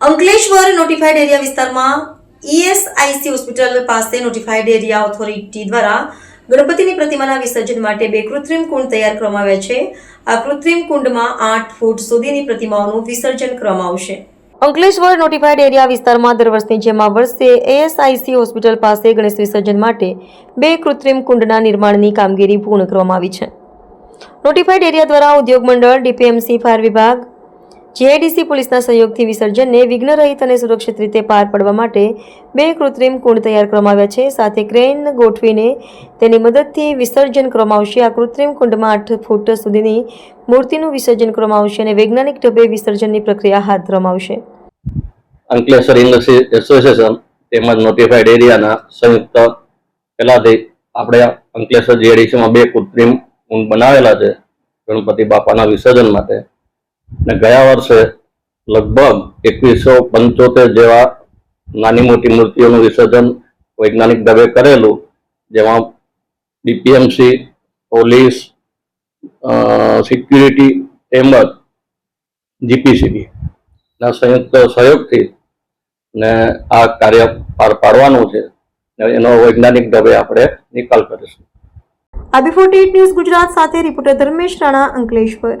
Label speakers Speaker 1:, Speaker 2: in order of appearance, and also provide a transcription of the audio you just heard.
Speaker 1: Ankleshwar notified area વિસ્તારમાં ESIC hospital પાસે notified area authority દ્વારા ગણપતિની પ્રતિમાના વિસર્જન માટે બે કૃત્રિમ કુંડ તૈયાર કરવામાં આવ્યા છે. આ કૃત્રિમ કુંડમાં આઠ ફૂટ સુધીની પ્રતિમાઓનું વિસર્જન કરવામાં આવશે. અંકલેશ્વર નોટિફાઈડ એરિયા વિસ્તારમાં દર વર્ષની જેમ આ વર્ષે એએસઆઈસી હોસ્પિટલ પાસે ગણેશ વિસર્જન માટે બે કૃત્રિમ કુંડના નિર્માણની કામગીરી પૂર્ણ કરવામાં આવી છે. નોટિફાઈડ એરિયા દ્વારા ઉદ્યોગ મંડળ ડીપીએમસી ફાયર વિભાગ જીઆઈડીસી પોલીસના સહયોગથી વિસર્જનને વિઘ્નરહિત અને સુરક્ષિત રીતે પાર પાડવા માટે બે કૃત્રિમ કુંડ તૈયાર કરવામાં આવ્યા છે. સાથે ક્રેન ગોઠવીને તેની મદદથી વિસર્જન કરવામાં આવશે. આ કૃત્રિમ કુંડમાં આઠ ફૂટ સુધીની મૂર્તિનું વિસર્જન કરવામાં આવશે અને વૈજ્ઞાનિક ઢબે વિસર્જનની પ્રક્રિયા હાથ ધરવામાં આવશે.
Speaker 2: અંકલેશ્વર ઇન્ડસ્ટ્રી એસોસિએશન તેમજ નોટિફાઈડ એરિયાના સંયુક્ત પહેલાથી આપણે અંકલેશ્વર જીઆઈડીસીમાં બે કૃત્રિમ કુંડ બનાવેલા છે ગણપતિ બાપાના વિસર્જન માટે. ને ગયા વર્ષે લગભગ એકવીસો પંચોતેર જેવા નાની મોટી મૂર્તિઓનું વિસર્જન વૈજ્ઞાનિક ઢબે કરેલું, જેમાં ડીપીએમસી, પોલીસ સિક્યુરિટી તેમજ જીપીસીબી ના સંયુક્ત સહયોગથી ને આ કાર્ય પાર પાડવાનું છે એનો વૈજ્ઞાનિક ઢબે આપણે નિકાલ કરીશું.
Speaker 1: આબી ફોર્ટી ન્યૂઝ ગુજરાત સાથે રિપોર્ટર ધર્મેશ રાણા અંકલેશ્વર.